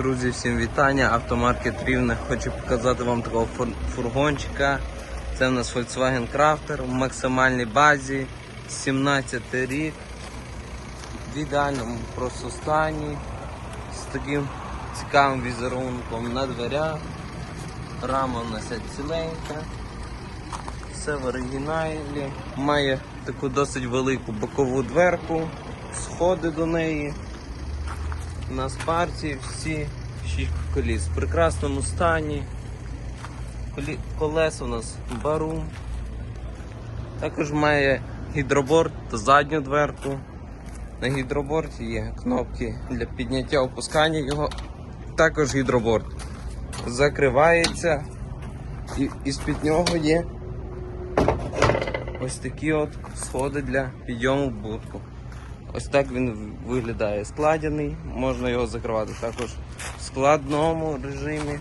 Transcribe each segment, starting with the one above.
Друзі, всім вітання. Автомаркет Рівне. Хочу показати вам такого фургончика. Це у нас Volkswagen Crafter в максимальній базі. 17 рік. В ідеальному просто стані. З таким цікавим візерунком на дверях. Рама у нас ціленька. Все в оригіналі. Має таку досить велику бокову дверку, сходи до неї. На спарці всі шість коліс в прекрасному стані. Колеса у нас барум. Також має гідроборд та задню дверку. На гідроборді є кнопки для підняття опускання його. Також гідроборд закривається і, і з-під нього є ось такі от сходи для підйому в будку. Ось так він виглядає складений, можна його закривати також в складному режимі.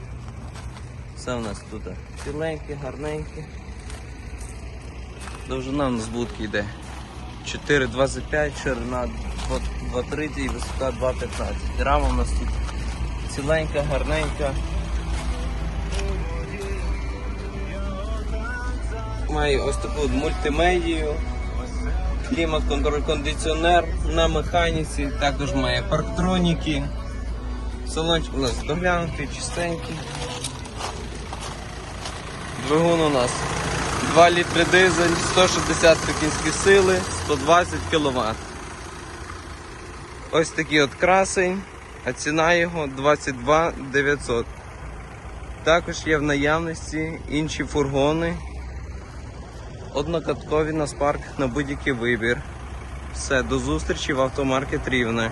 Все у нас тут ціленьке, гарненьке. Довжина у нас будки йде 4,25, ширина 2,30 і висота 2,15. Рама у нас тут ціленька, гарненька. Має ось таку мультимедію клімат контроль кондиціонер на механіці, також має парктроніки. Салончик у нас доглянутий, чистенький. Двигун у нас 2 літри дизель, 160 кінські сили, 120 кВт. Ось такий от красень, а ціна його 22 900. Також є в наявності інші фургони однокаткові на спарк на будь-який вибір. Все, до зустрічі в автомаркет Рівне.